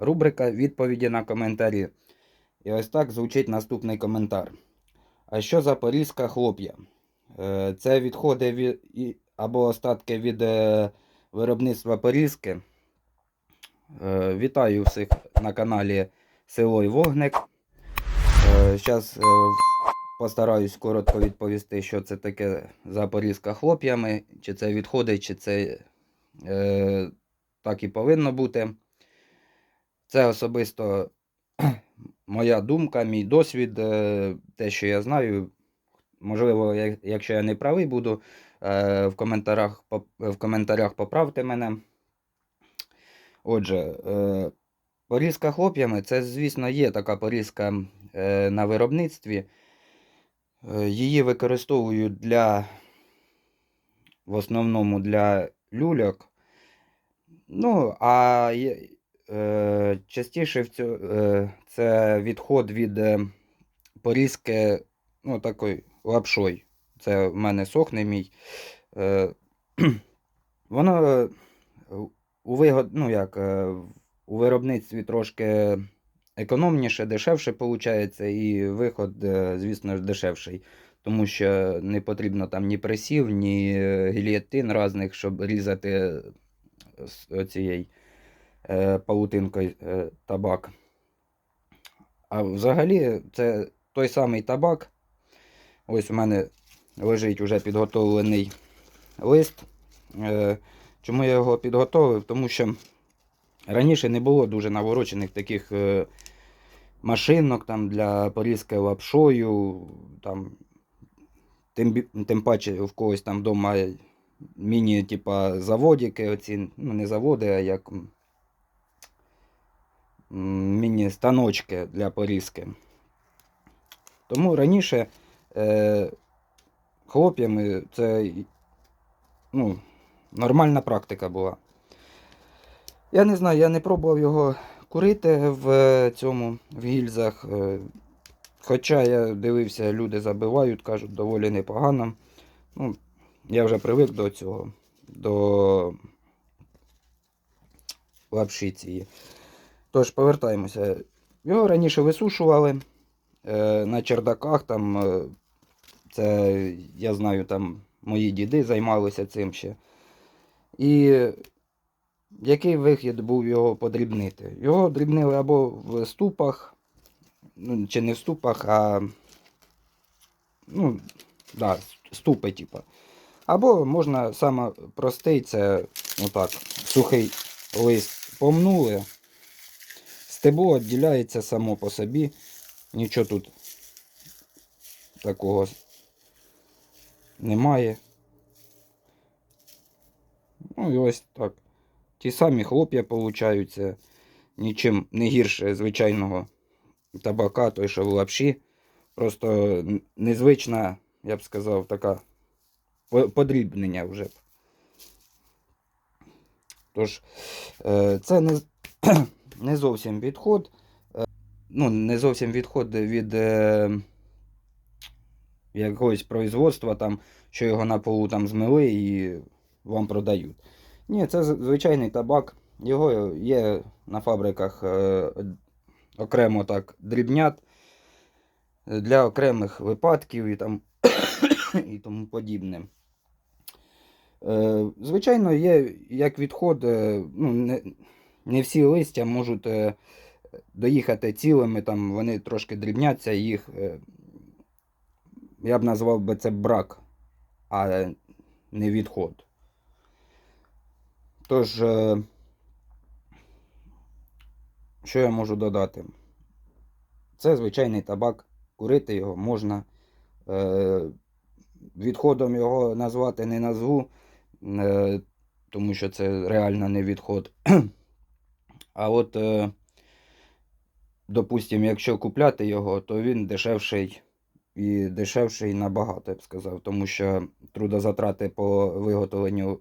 рубрика відповіді на коментарі. І ось так звучить наступний коментар. А що за порізка хлоп'я? Е, Це відходи від, або остатки від е, виробництва порізки. Е, Вітаю всіх на каналі Село і Вогник. Зараз постараюсь коротко відповісти, що це таке за порізка хлоп'ями, чи це відходи, чи це так і повинно бути. Це особисто моя думка, мій досвід, е, те, що я знаю. Можливо, якщо я не правий буду, е, в коментарях, в коментарях поправте мене. Отже, е, порізка хлоп'ями це, звісно, є така порізка на виробництві. Її використовують для в основному для люльок. Ну, а частіше в цю, е, це відход від е, порізки, ну, такої лапшой. Це в мене сохне мій. Е, воно е, у вигод, ну, як, е, у виробництві трошки економніше, дешевше виходить, і виход, е, звісно ж, дешевший. Тому що не потрібно там ні пресів, ні е, різних, щоб різати з е, павутинкою е, табак. А взагалі це той самий табак. Ось у мене лежить вже підготовлений лист. Е, Чому я його підготовив? Тому що раніше не було дуже наворочених таких машинок там, для порізки лапшою. Там, тим, тим паче в когось там вдома міні, типа, заводики, оці, ну не заводи, а як міні-станочки для порізки. Тому раніше е, хлоп'ями це ну, нормальна практика була. Я не знаю, я не пробував його курити в е, цьому в гільзах. е, Хоча я дивився, люди забивають, кажуть, доволі непогано. Ну, я вже привик до цього, до лапші цієї. Тож, повертаємося. Його раніше висушували е, на чердаках. Там, е, це, я знаю, там мої діди займалися цим ще. І який вихід був його подрібнити? Його дрібнили або в ступах, ну, чи не в ступах, а ну, да, ступи, типа. Або можна саме простий, це отак, сухий лист помнули. Стебло відділяється само по собі. Нічого тут такого немає. Ну і ось так. Ті самі хлоп'я получаються. Нічим не гірше звичайного табака, той, що в лапші. Просто незвична, я б сказав, така подрібнення вже. Тож, е, це не, не зовсім відход. е, Ну, не зовсім відход від е, якогось производства, там, що його на полу там змили і вам продають. Ні, це звичайний табак. Його є на фабриках е, окремо так дрібнят для окремих випадків і, там, і тому подібне. Е, Звичайно, є як відход, е, ну, не, не всі листя можуть е, доїхати цілими, там вони трошки дрібняться, їх е, я б назвав би це брак, а не відход. Тож, е, що я можу додати? Це звичайний табак, курити його можна. Відходом його назвати не назву, тому що це реально не відход. А от, е, допустимо, якщо купляти його, то він дешевший і дешевший набагато, я б сказав, тому що трудозатрати по виготовленню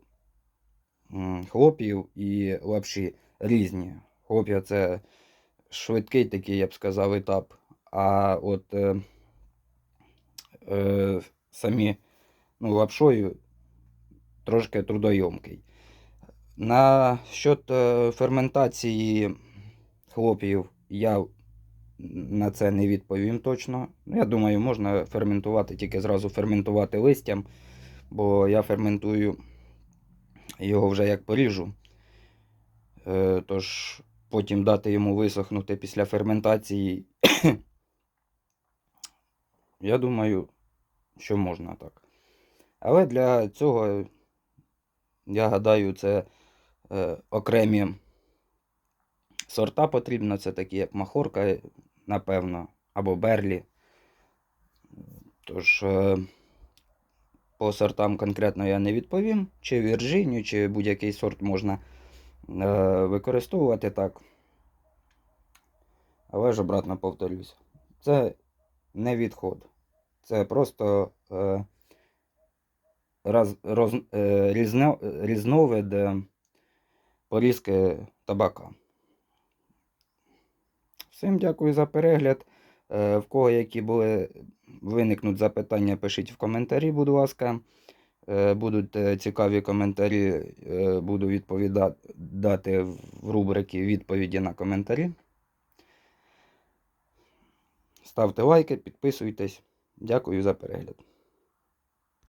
м, хлоп'їв і лапші різні. Хлоп'я це швидкий такий, я б сказав, етап. А от е, е, самі ну, лапшою трошки трудойомкий. На счет е, ферментації хлоп'їв я на це не відповім точно. Ну, Я думаю, можна ферментувати, тільки зразу ферментувати листям, бо я ферментую його вже як поріжу. Е, Тож потім дати йому висохнути після ферментації. Я думаю, що можна так. Але для цього, я гадаю, це е, окремі сорта потрібно. Це такі як махорка, напевно, або берлі. Тож, е, по сортам конкретно я не відповім, чи Вірджинію, чи будь-який сорт можна е, використовувати так. Але ж обратно повторюсь, це не відход. Це просто е, роз, роз, е, різно, різновид е, порізки табака. Всім дякую за перегляд. Е, В кого які були виникнуть запитання, пишіть в коментарі, будь ласка. Е, Будуть е, цікаві коментарі, буду відповідати в рубрики відповіді на коментарі. Ставте лайки, підписуйтесь. Дякую за перегляд.